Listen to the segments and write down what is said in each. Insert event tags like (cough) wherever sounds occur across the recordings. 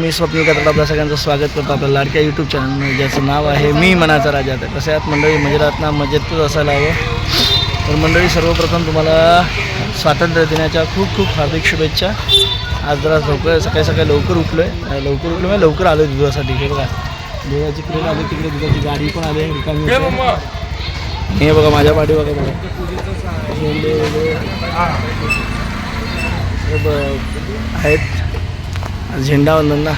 मी स्वप्नील कत्राड आपल्या सगळ्यांचं स्वागत करतो आपल्या लाडक्या यूट्यूब चॅनल ज्याचं नाव आहे मी मनाचा राजा. तर कसं आहात मंडळी? मजेरात ना? मजेतच असायला हवं. तर मंडळी सर्वप्रथम तुम्हाला स्वातंत्र्य दिनाच्या खूप खूप हार्दिक शुभेच्छा. आज जरा लवकर सकाळी सकाळी लवकर उठलो आहे लवकर उठलो म्हणजे लवकर आलो दुधासाठी. हे बघा. दुधाची क्रेन आली तिकडे. दुधाची गाडी पण आली आहे, रिकामी. हे बघा. माझ्या पाठी बघा बघा. आहेत. झेंडावंदन ना.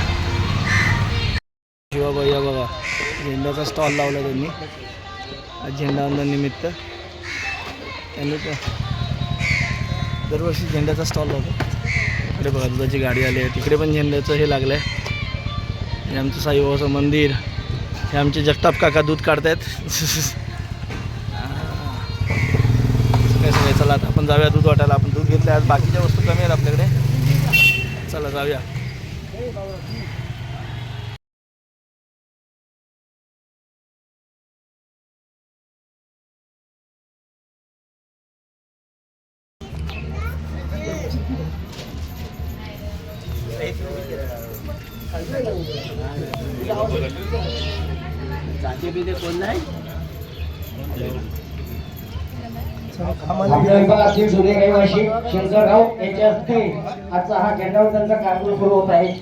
शिवाबाई या बघा. झेंड्याचा स्टॉल लावला त्यांनी. आज झेंडावंदन निमित्त. त्यांनी पण दरवर्षी झेंड्याचा स्टॉल लावतो. इकडे बघा दुधाची गाडी आली आहे. तिकडे पण झेंड्याचं हे लागलं आहे हे आमचं साईबाबाचं मंदिर. हे आमचे जगताप काका दूध काढतायत. (laughs) काय सगळे चला आता आपण जाऊया दूध वाटायला. आपण दूध घेतलं आज बाकीच्या वस्तू कमी आहेत आपल्याकडे. चला जाऊया. आपल्या शंकरराव यांच्या हस्ते आजचा हा झेंडावंदनचा कार्यक्रम सुरू होत आहे.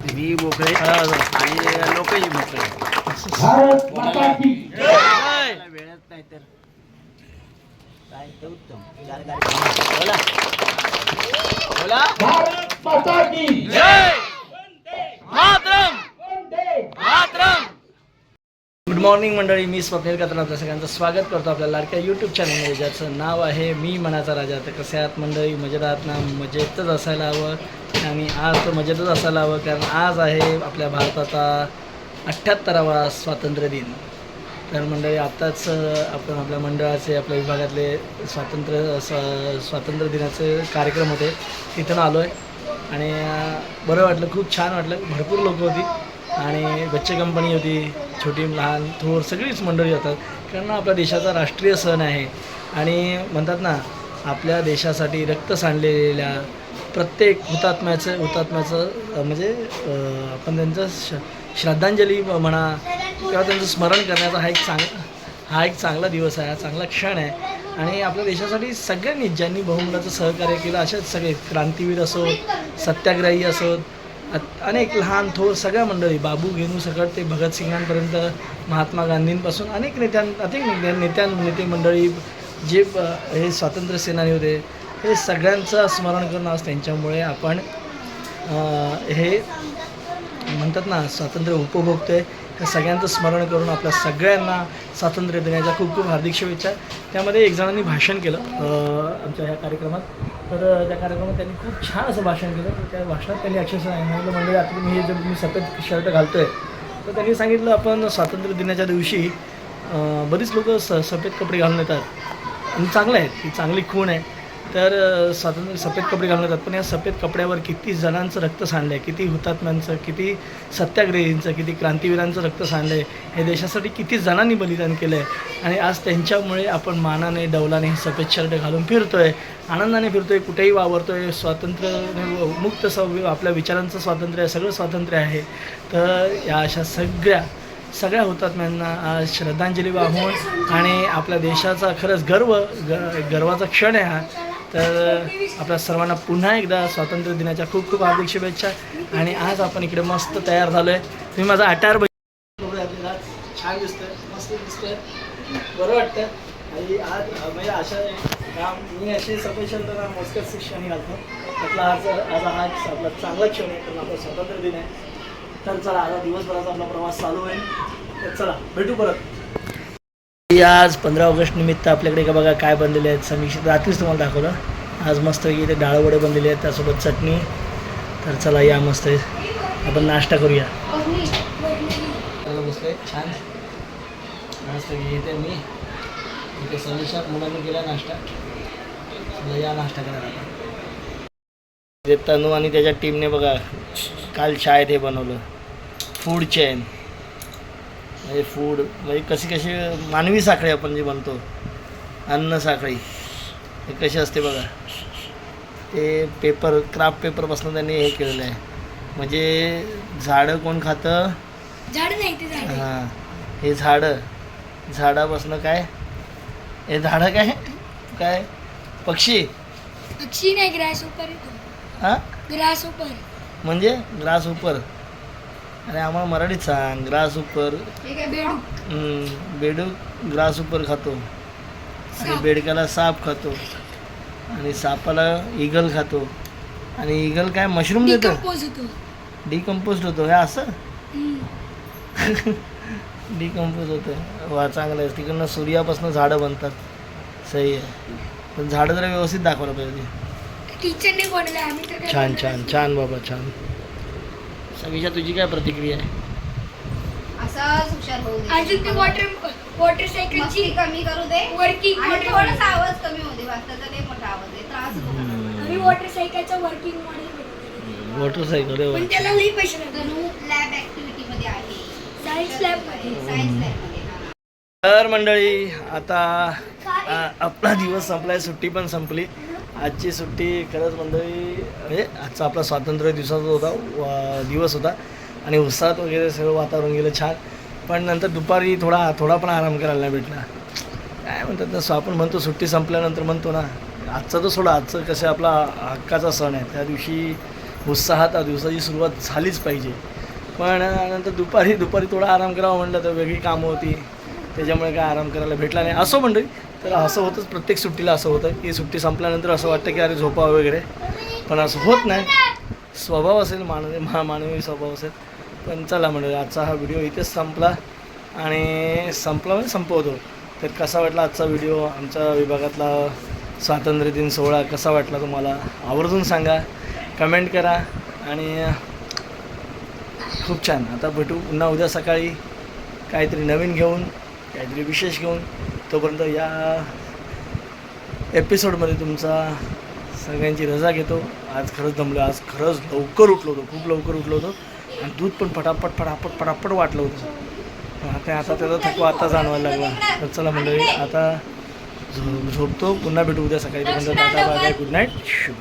मी मोकळे आणि लोकही मोकळे. वेळच नाही तर. बोला. बोला. भारत माता की जय! गुड मॉर्निंग मंडळी. मी स्वप्नील कत्रा आपल्या सगळ्यांचं स्वागत करतो आपल्या लाडक्या यूट्यूब चॅनलमध्ये ज्याचं नाव आहे मी मनाचा राजा. तर कसे आहात मंडळी? मजेत आहात ना? मजेतच असायला हवं. आणि आज तर मजेतच असायला हवं कारण आज आहे आपल्या भारताचा अठ्ठ्याहत्तरावा स्वातंत्र्य दिन. तर मंडळी आत्ताच आपण आपल्या मंडळाचे आपल्या विभागातले स्वातंत्र्य स्वा स्वातंत्र्य दिनाचे कार्यक्रम होते. तिथून आलो आहे आणि बरं वाटलं खूप छान वाटलं. भरपूर लोक होती. आणि बच्चे कंपनी होती. छोटी लहान थोर सगळीच मंडळी होतात कारण आपल्या देशाचा राष्ट्रीय सण आहे. आणि म्हणतात ना आपल्या देशासाठी रक्त सांडलेल्या प्रत्येक हुतात्म्याचं हुतात्म्याचं म्हणजे आपण त्यांचं श श्रद्धांजली म्हणा किंवा त्यांचं स्मरण करण्याचा हा एक चांग हा एक चांगला दिवस आहे हा चांगला क्षण आहे. आणि आपल्या देशासाठी सगळ्यांनी ज्यांनी बहुमलाचं सहकार्य केलं असेच सगळे क्रांतीवीर असोत सत्याग्रही असोत अनेक लहान थोर सगळ्या मंडळी बाबू घेणू सकट ते भगतसिंगांपर्यंत महात्मा गांधींपासून अनेक नेत्यां अनेक नेत्या नेत्यां नेते मंडळी जे हे स्वातंत्र्य सेनानी होते हे सगळ्यांचं स्मरण करणं आज त्यांच्यामुळे आपण हे म्हणतात ना स्वातंत्र्य उपभोगतो. आहे त्या सगळ्यांचं स्मरण करून आपल्या सगळ्यांना स्वातंत्र्य देण्याच्या खूप खूप हार्दिक शुभेच्छा. त्यामध्ये एक जणांनी भाषण केलं आमच्या ह्या कार्यक्रमात. तर त्या कार्यक्रमात त्यांनी खूप छान असं भाषण केलं. त्या भाषणात त्यांनी अक्षरशः सांगितलं म्हणजे आता तुम्ही हे जे मी सफेद शर्ट घालतो आहे तर त्यांनी सांगितलं आपण स्वातंत्र्य दिनाच्या दिवशी बरीच लोक स सफेद कपडे घालून येतात. आणि चांगलं आहे ती चांगली खूण आहे. तर साधारण स्वातंत्र्य सफेद कपडे घालून जातात. पण या सफेद कपड्यावर किती जणांचं रक्त सांडलं आहे किती हुतात्म्यांचं किती सत्याग्रहींचं किती क्रांतीवीरांचं रक्त सांडलं आहे हे देशासाठी किती जणांनी बलिदान केलं आहे आणि आज त्यांच्यामुळे आपण मानाने डौलाने हे सफेद शर्ट घालून फिरतो आहे आनंदाने फिरतो आहे कुठेही वावरतो आहे स्वातंत्र्य मुक्त सव आपल्या विचारांचं स्वातंत्र्य आहे सगळं स्वातंत्र्य आहे. तर या अशा सगळ्या सगळ्या हुतात्म्यांना आज श्रद्धांजली वाहून आणि आपल्या देशाचा खरंच गर्व ग गर्वाचा क्षण आहे हा. तर आपल्या सर्वांना पुन्हा एकदा स्वातंत्र्य दिनाच्या खूप खूप हार्दिक शुभेच्छा. आणि आज आपण इकडे मस्त तयार झालो आहे तुम्ही माझा अटार छान दिसतोय. मस्त दिसतोय. बरं वाटतं आणि आज म्हणजे अशा काम मी असे सफेशन तर मोजक्याच शिक्षण घालतो. आपला आज आज हा आपला चांगला क्षण आहे. कारण आपला स्वातंत्र्य दिन आहे. तर चला आता दिवसभराचा आपला प्रवास चालू होईल. तर चला भेटू परत. आज पंधरा ऑगस्ट निमित्त आपल्याकडे का बघा काय बनलेले आहेत समीक्षित रात्रीच तुम्हाला दाखवलं आज मस्त इथे डाळ वडे बनलेले आहेत त्यासोबत चटणी. तर चला या मस्त आपण नाश्ता करूया. बसलोय छान. मस्त येते मी. इथे समीक्षा मुलांनी केला नाश्ता. चला या नाश्ता करायला. ते तनू आणि त्याच्या टीमने बघा काल शाळेत हे बनवलं. फूड चेन म्हणजे फूड म्हणजे कशी कशी मानवी साखळी आपण जी म्हणतो अन्न साखळी हे कशी असते बघा. ते पेपर क्राफ्ट पेपरपासून त्यांनी हे केलेलं आहे. म्हणजे झाडं कोण खातं? झाड नाही ते झाड. आहे. हां हे झाडं. झाडापासून काय? हे झाडं काय? काय? पक्षी. पक्षी नाही ग्रास उपर हां? ग्रास उपर म्हणजे ग्रास उपर अरे आम्हाला मराठीत सांग. ग्रास उपर. बेडूक बेडूक ग्रास उपर खातो. आणि साप. बेडकाला साप खातो. आणि सापाला इगल खातो. आणि इगल काय मशरूम देतं? डिकम्पोज होतो. हे असं. डिकम्पोज होतं. वा चांगलं आहे. तिकडनं सूर्यापासून झाडं बनतात. सही आहे. पण झाडं जरा व्यवस्थित दाखवायला पाहिजे. छान छान. छान बाबा छान. सगळीच्या तुझी काय प्रतिक्रिया आहे? असाच हुशार होऊ दे. अजून ते वॉटर वॉटर मस्ती सायकलची कमी करू दे. वर्किंग आणि थोडासा आवाज कमी होऊ दे. वाजताचा लय मोठा आवाज आहे. त्रास नको आम्ही वॉटर सायकलचं वर्किंग मॉडेल बनवलं मोटरसायकल पण त्याला लई पैसे लागले तनू लॅब ऍक्टिव्हिटी मध्ये आहे. सायन्स लॅबमध्ये. सायन्स लॅबमध्ये हा. तर मंडळी आता आ, आपला दिवस संपलाय. सुट्टी पण संपली. आजची सुट्टी खरंच मंडळी म्हणजे आजचा आपला स्वातंत्र्य दिवसाचा होता दिवस होता. आणि उत्साहात वगैरे सगळं वातावरण गेलं छान. पण नंतर दुपारी थोडा थोडा पण आराम करायला नाही भेटला. काय म्हणतात ना सो आपण म्हणतो सुट्टी संपल्यानंतर म्हणतो ना आजचा तर सोडा आजचं कसं आपला हक्काचा सण आहे. त्या दिवशी उत्साहात त्या दिवसाची सुरुवात झालीच पाहिजे. पण नंतर दुपारी दुपारी थोडा आराम करावा म्हटलं तर वेगळी कामं होती. त्याच्यामुळे काय आराम करायला भेटला नाही. असं मंडळी तर असं होतंच प्रत्येक सुट्टीला असं होतं. की सुट्टी संपल्यानंतर असं वाटतं की अरे झोपा वगैरे. पण असं होत नाही. स्वभाव असेल मानवी मा मानवी स्वभाव असेल. पण चला म्हणजे आजचा हा व्हिडिओ इथेच संपला. आणि संपला म्हणजे संपवतो. तर कसा वाटला आजचा व्हिडिओ? आमच्या विभागातला स्वातंत्र्य दिन सोहळा कसा वाटला तुम्हाला? आवर्जून सांगा. कमेंट करा. आणि खूप छान. आता भेटू पुन्हा उद्या सकाळी. काहीतरी नवीन घेऊन काहीतरी विशेष घेऊन. तोपर्यंत या एपिसोडमध्ये तुमचा सगळ्यांची रजा घेतो. आज खरंच दमलो आज खरंच लवकर उठलो होतो. खूप लवकर उठलो होतो. आणि दूध पण फटाफट फटाफट फटाफट वाटलं होतं. आता आता त्याचा थकवा आता जाणवायला लागला. तर चला मंडळी आता झो झोपतो. पुन्हा भेटू उद्या सकाळी. तोपर्यंत टाटा बाय गुड नाईट शुभ